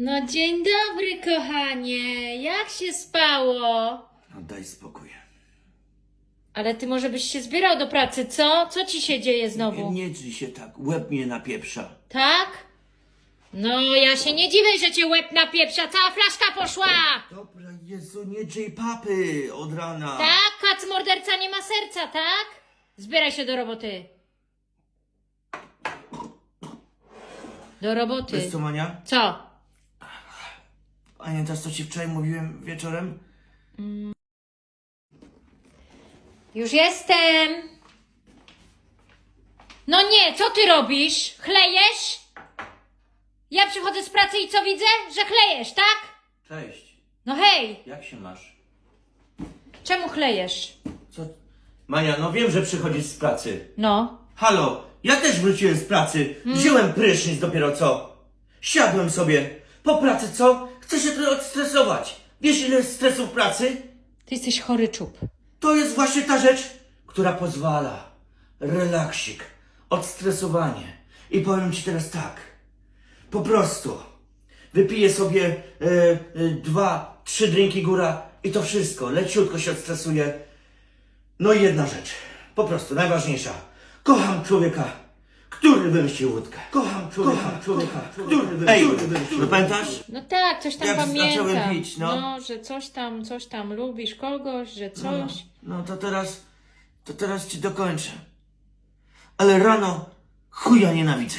No dzień dobry, kochanie. Jak się spało? No daj spokój. Ale ty może byś się zbierał do pracy, co? Co ci się dzieje znowu? Nie drzyj się tak, łeb mnie napieprza. Tak? No, ja się nie dziwię, że cię łeb napieprza. Cała flaszka poszła! Dobra, Jezu, nie drzyj papy od rana. Tak? Kac morderca nie ma serca, tak? Zbieraj się do roboty. Do roboty. Wiesz co, Mania? Co? Pamiętasz, co ci wczoraj mówiłem wieczorem? Już jestem. No nie, co ty robisz? Chlejesz? Ja przychodzę z pracy i co widzę? Że chlejesz, tak? Cześć, No hej, jak się masz? czemu chlejesz? Co? Mania, no wiem, że przychodzisz z pracy. No. Halo, ja też wróciłem z pracy. Wziąłem prysznic dopiero co. Siadłem sobie. Po pracy co? Chcę się trochę odstresować. Wiesz ile jest stresu w pracy? Ty jesteś chory czub. To jest właśnie ta rzecz, która pozwala. Relaksik, odstresowanie. I powiem ci teraz tak. Po prostu wypiję sobie e, e, dwa, trzy drinki góra i to wszystko. Leciutko się odstresuję. No i jedna rzecz. Po prostu najważniejsza. Kocham człowieka, który wymyślił łódkę. Kocham człowieka, kocham człowieka, który wymyślił łódkę. No pamiętasz? No tak, coś tam Jak pamiętam. zacząłem pić, no. że coś tam, coś tam lubisz kogoś, że coś. No to teraz, to teraz ci dokończę. Ale rano chuja nienawidzę.